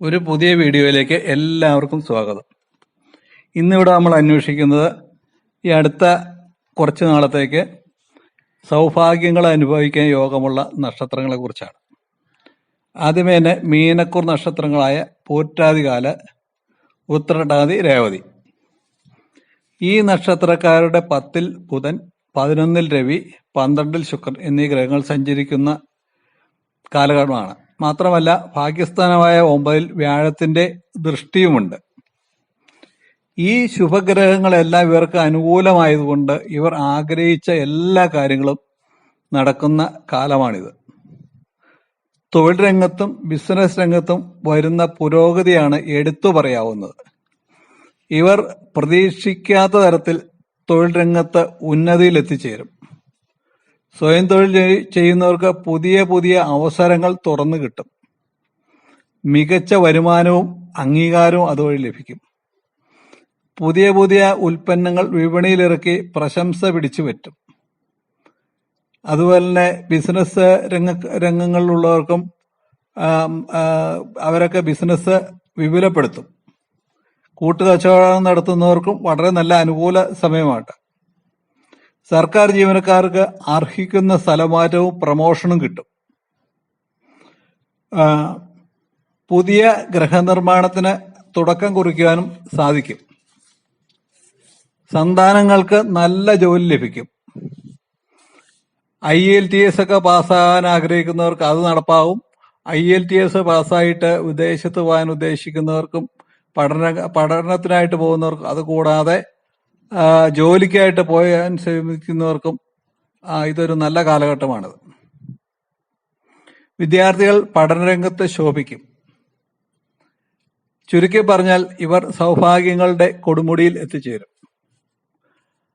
ഒരു പുതിയ വീഡിയോയിലേക്ക് എല്ലാവർക്കും സ്വാഗതം. ഇന്നിവിടെ നമ്മൾ അന്വേഷിക്കുന്നത് ഈ അടുത്ത കുറച്ച് നാളത്തേക്ക് സൗഭാഗ്യങ്ങൾ അനുഭവിക്കാൻ യോഗമുള്ള നക്ഷത്രങ്ങളെ കുറിച്ചാണ്. ആദ്യമേ തന്നെ മീനക്കൂർ നക്ഷത്രങ്ങളായ പൂറ്റാതികാല ഉത്രട്ടാതി രേവതി. ഈ നക്ഷത്രക്കാരുടെ പത്തിൽ ബുധൻ പതിനൊന്നിൽ രവി പന്ത്രണ്ടിൽ ശുക്രൻ എന്നീ ഗ്രഹങ്ങൾ സഞ്ചരിക്കുന്ന കാലഘട്ടമാണ്. മാത്രമല്ല ഭാഗ്യസ്ഥാനമായ ഒമ്പതിൽ വ്യാഴത്തിന്റെ ദൃഷ്ടിയുമുണ്ട്. ഈ ശുഭഗ്രഹങ്ങളെല്ലാം ഇവർക്ക് അനുകൂലമായതുകൊണ്ട് ഇവർ ആഗ്രഹിച്ച എല്ലാ കാര്യങ്ങളും നടക്കുന്ന കാലമാണിത്. തൊഴിൽ രംഗത്തും ബിസിനസ് രംഗത്തും വരുന്ന പുരോഗതിയാണ് എടുത്തു പറയാവുന്നത്. ഇവർ പ്രതീക്ഷിക്കാത്ത തരത്തിൽ തൊഴിൽ രംഗത്ത് ഉന്നതിയിൽ എത്തിച്ചേരും സ്വയം തൊഴിൽ ചെയ്യുന്നവർക്ക് പുതിയ പുതിയ അവസരങ്ങൾ തുറന്നു കിട്ടും. മികച്ച വരുമാനവും അംഗീകാരവും അതുവഴി ലഭിക്കും. പുതിയ പുതിയ ഉൽപ്പന്നങ്ങൾ വിപണിയിലിറക്കി പ്രശംസ പിടിച്ചു പറ്റും. അതുപോലെ തന്നെ ബിസിനസ് രംഗ രംഗങ്ങളിലുള്ളവർക്കും അവരൊക്കെ ബിസിനസ് വിപുലപ്പെടുത്തും. കൂട്ടുകച്ചവടം നടത്തുന്നവർക്കും വളരെ നല്ല അനുകൂല സമയമാണ് സർക്കാർ ജീവനക്കാർക്ക് അർഹിക്കുന്ന സ്ഥലമാറ്റവും പ്രമോഷനും കിട്ടും. പുതിയ ഗൃഹനിർമ്മാണത്തിന് തുടക്കം കുറിക്കാനും സാധിക്കും. സന്താനങ്ങൾക്ക് നല്ല ജോലി ലഭിക്കും. ഐ എൽ ടി എസ് ഒക്കെ പാസ്സാകാൻ ആഗ്രഹിക്കുന്നവർക്ക് അത് നടപ്പാവും. ഐ എൽ ടി എസ് പാസ്സായിട്ട് വിദേശത്ത് പോകാൻ ഉദ്ദേശിക്കുന്നവർക്കും പഠന പഠനത്തിനായിട്ട് പോകുന്നവർക്കും അത് കൂടാതെ ജോലിക്കായിട്ട് പോയാൻ ശ്രമിക്കുന്നവർക്കും ഇതൊരു നല്ല കാലഘട്ടമാണിത്. വിദ്യാർത്ഥികൾ പഠനരംഗത്ത് ശോഭിക്കും. ചുരുക്കി പറഞ്ഞാൽ ഇവർ സൗഭാഗ്യങ്ങളുടെ കൊടുമുടിയിൽ എത്തിച്ചേരും.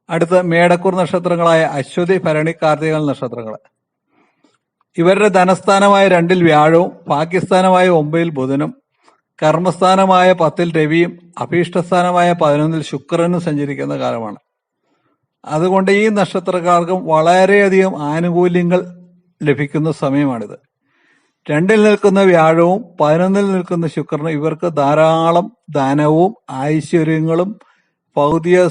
അടുത്ത മേടക്കൂർ നക്ഷത്രങ്ങളായ അശ്വതി ഭരണി കാർത്തിക നക്ഷത്രങ്ങൾ ഇവരുടെ ധനസ്ഥാനമായ രണ്ടിൽ വ്യാഴവും പാകിസ്ഥാനമായ ഒമ്പതിൽ ബുധനും കർമ്മസ്ഥാനമായ പത്തിൽ രവിയും അഭീഷ്ടസ്ഥാനമായ പതിനൊന്നിൽ ശുക്രനും സഞ്ചരിക്കുന്ന കാലമാണ്. അതുകൊണ്ട് ഈ നക്ഷത്രക്കാർക്കും വളരെയധികം ആനുകൂല്യങ്ങൾ ലഭിക്കുന്ന സമയമാണിത്. രണ്ടിൽ നിൽക്കുന്ന വ്യാഴവും പതിനൊന്നിൽ നിൽക്കുന്ന ശുക്രനും ഇവർക്ക് ധാരാളം ധനവും ഐശ്വര്യങ്ങളും ഭൗതിക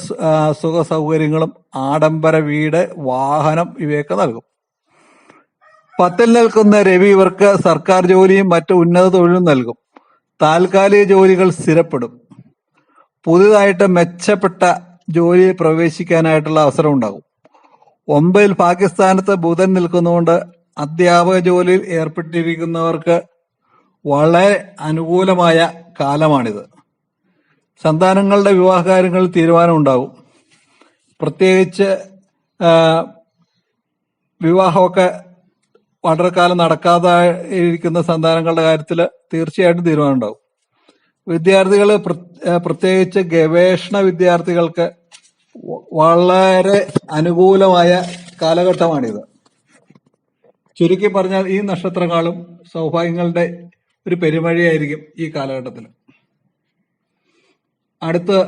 സുഖ സൗകര്യങ്ങളും ആഡംബര വീട് വാഹനം ഇവയൊക്കെ നൽകും. പത്തിൽ നിൽക്കുന്ന രവി ഇവർക്ക് സർക്കാർ ജോലിയും മറ്റു ഉന്നത തൊഴിലും നൽകും. താൽക്കാലിക ജോലികൾ സ്ഥിരപ്പെടും. പുതുതായിട്ട് മെച്ചപ്പെട്ട ജോലിയിൽ പ്രവേശിക്കാനായിട്ടുള്ള അവസരം ഉണ്ടാകും. ഒമ്പതിൽ പാകിസ്ഥാനത്ത് ബുധൻ നിൽക്കുന്നതുകൊണ്ട് അധ്യാപക ജോലിയിൽ ഏർപ്പെട്ടിരിക്കുന്നവർക്ക് വളരെ അനുകൂലമായ കാലമാണിത്. സന്താനങ്ങളുടെ വിവാഹ കാര്യങ്ങളിൽ തീരുമാനം ഉണ്ടാകും പ്രത്യേകിച്ച് വിവാഹമൊക്കെ വളരെ കാലം നടക്കാതെ ഇരിക്കുന്ന സന്താനങ്ങളുടെ കാര്യത്തിൽ തീർച്ചയായിട്ടും തീരുമാനം ഉണ്ടാകും വിദ്യാർത്ഥികൾ പ്രത്യേകിച്ച് ഗവേഷണ വിദ്യാർത്ഥികൾക്ക് വളരെ അനുകൂലമായ കാലഘട്ടമാണിത്. ചുരുക്കി പറഞ്ഞാൽ ഈ നക്ഷത്രങ്ങളും സൗഭാഗ്യങ്ങളുടെ ഒരു പെരുമഴയായിരിക്കും ഈ കാലഘട്ടത്തിൽ. അടുത്ത്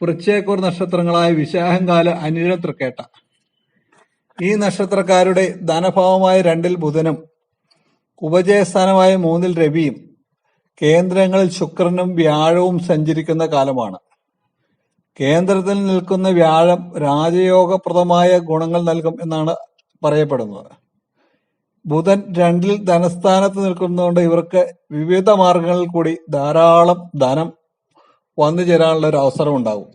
വൃശ്ചേക്കൂർ നക്ഷത്രങ്ങളായ വിശാഹംകാല അനിഴ തൃക്കേട്ട. ഈ നക്ഷത്രക്കാരുടെ ധനഭാവമായ രണ്ടിൽ ബുധനും ഉപജയസ്ഥാനമായ മൂന്നിൽ രവിയും കേന്ദ്രങ്ങളിൽ ശുക്രനും വ്യാഴവും സഞ്ചരിക്കുന്ന കാലമാണ്. കേന്ദ്രത്തിൽ നിൽക്കുന്ന വ്യാഴം രാജയോഗപ്രദമായ ഗുണങ്ങൾ നൽകും എന്നാണ് പറയപ്പെടുന്നത്. ബുധൻ രണ്ടിൽ ധനസ്ഥാനത്ത് നിൽക്കുന്നതുകൊണ്ട് ഇവർക്ക് വിവിധ മാർഗങ്ങളിൽ കൂടി ധാരാളം ധനം വന്നു ചേരാനുള്ള ഒരു അവസരം ഉണ്ടാകും.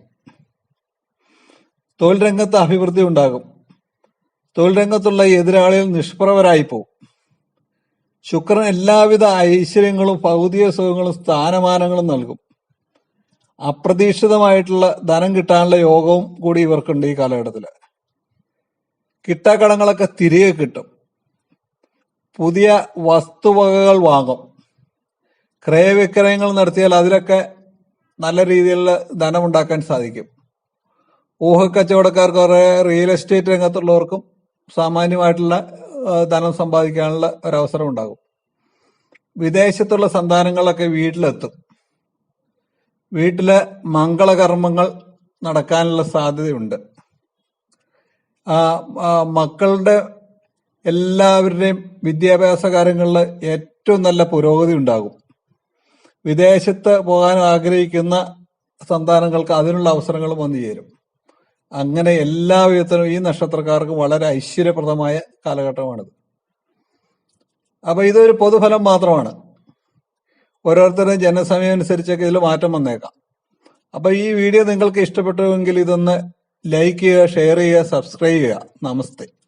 തൊഴിൽ രംഗത്ത് അഭിവൃദ്ധി ഉണ്ടാകും. തൊഴിൽ രംഗത്തുള്ള എതിരാളികൾ നിഷ്പ്രഭരായി പോകും ശുക്രൻ എല്ലാവിധ ഐശ്വര്യങ്ങളും ഭൗതിക സുഖങ്ങളും സ്ഥാനമാനങ്ങളും നൽകും. അപ്രതീക്ഷിതമായിട്ടുള്ള ധനം കിട്ടാനുള്ള യോഗവും കൂടി ഇവർക്കുണ്ട് ഈ കാലഘട്ടത്തിൽ കിട്ടാക്കടങ്ങളൊക്കെ തിരികെ കിട്ടും. പുതിയ വസ്തുവകകൾ വാങ്ങും. ക്രയവിക്രയങ്ങൾ നടത്തിയാൽ അതിലൊക്കെ നല്ല രീതിയിലുള്ള ധനം ഉണ്ടാക്കാൻ സാധിക്കും. ഊഹക്കച്ചവടക്കാർക്ക് റിയൽ എസ്റ്റേറ്റ് രംഗത്തുള്ളവർക്കും സാമാന്യമായിട്ടുള്ള ധനം സമ്പാദിക്കാനുള്ള ഒരവസരം ഉണ്ടാകും. വിദേശത്തുള്ള സന്താനങ്ങളൊക്കെ വീട്ടിലെത്തും. വീട്ടിലെ മംഗളകർമ്മങ്ങൾ നടക്കാനുള്ള സാധ്യതയുണ്ട്. മക്കളുടെ എല്ലാവരുടെയും വിദ്യാഭ്യാസ കാര്യങ്ങളിൽ ഏറ്റവും നല്ല പുരോഗതി ഉണ്ടാകും. വിദേശത്ത് പോകാൻ ആഗ്രഹിക്കുന്ന സന്താനങ്ങൾക്ക് അതിനുള്ള അവസരങ്ങളും വന്നു ചേരും. അങ്ങനെ എല്ലാ വിധത്തിലും ഈ നക്ഷത്രക്കാർക്ക് വളരെ ഐശ്വര്യപ്രദമായ കാലഘട്ടമാണിത്. അപ്പൊ ഇതൊരു പൊതുഫലം മാത്രമാണ്. ഓരോരുത്തരുടെ ജനസമയം അനുസരിച്ചൊക്കെ ഇതിൽ മാറ്റം വന്നേക്കാം. അപ്പൊ ഈ വീഡിയോ നിങ്ങൾക്ക് ഇഷ്ടപ്പെട്ടുവെങ്കിൽ ഇതൊന്ന് ലൈക്ക് ചെയ്യുക ഷെയർ ചെയ്യുക സബ്സ്ക്രൈബ് ചെയ്യുക. നമസ്തേ.